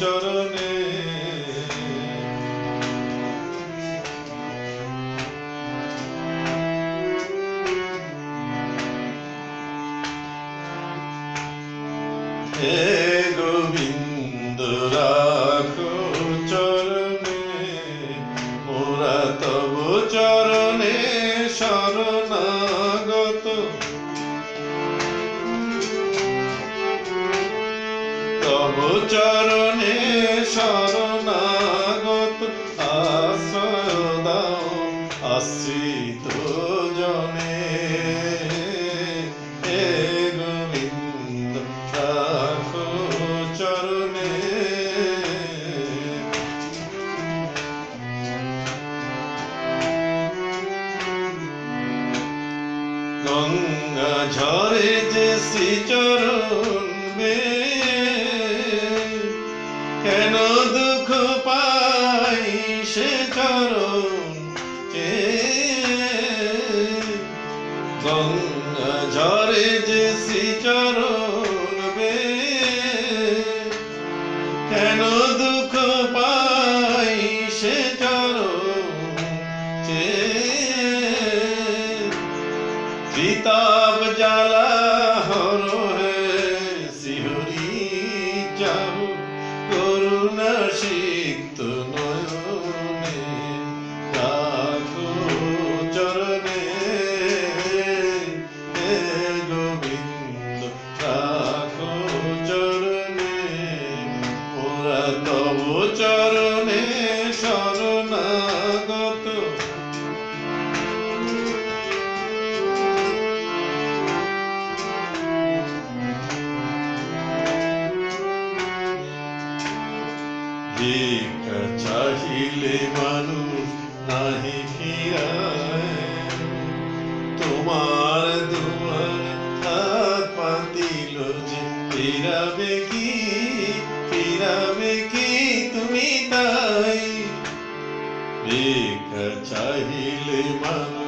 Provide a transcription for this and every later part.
চরণে হে চরণে শরণাগত আশ্রয় দাও আশ্রিত জনে। গোবিন্দ রাখো চরণে। গঙ্গা ঝরে যে শ্রী শ্রীচরণ গঙ্গা ঝরে যে শ্রীচরণ বে কেন দুঃখ পাই সে চরণ? কে ত্রিতাপ জ্বালা ভিক্ষা চাহিলে মানুষ নাহি ফিরায় তোমার দুয়ারে হাত পাতিল যে ফিরাবে কি ফিরাবে কি তুমি তাই ভিক্ষা চাহিলে মানুষ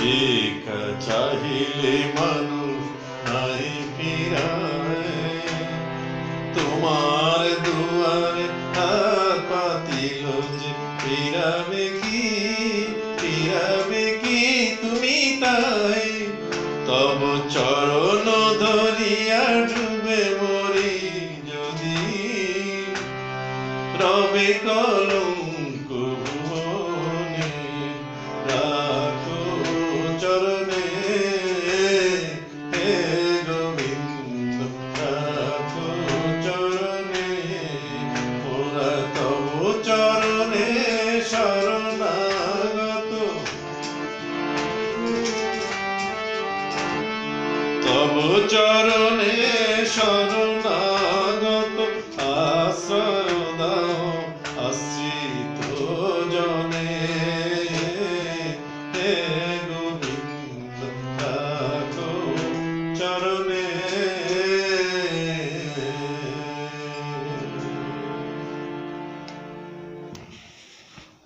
ভিক্ষা চাহিলে মানুষ নাই ফিরায় তোমার দুয়ারে হাত পাতিল যে ফিরাবে কি ফিরাবে কি তুমি তাই তব চরণ ধরিয়া ডুবে মরি যদি রবে কলঙ্ক চরণে শরণাগত আশ্রয় দাও আশ্রিত জনে। হে গোবিন্দ চরণে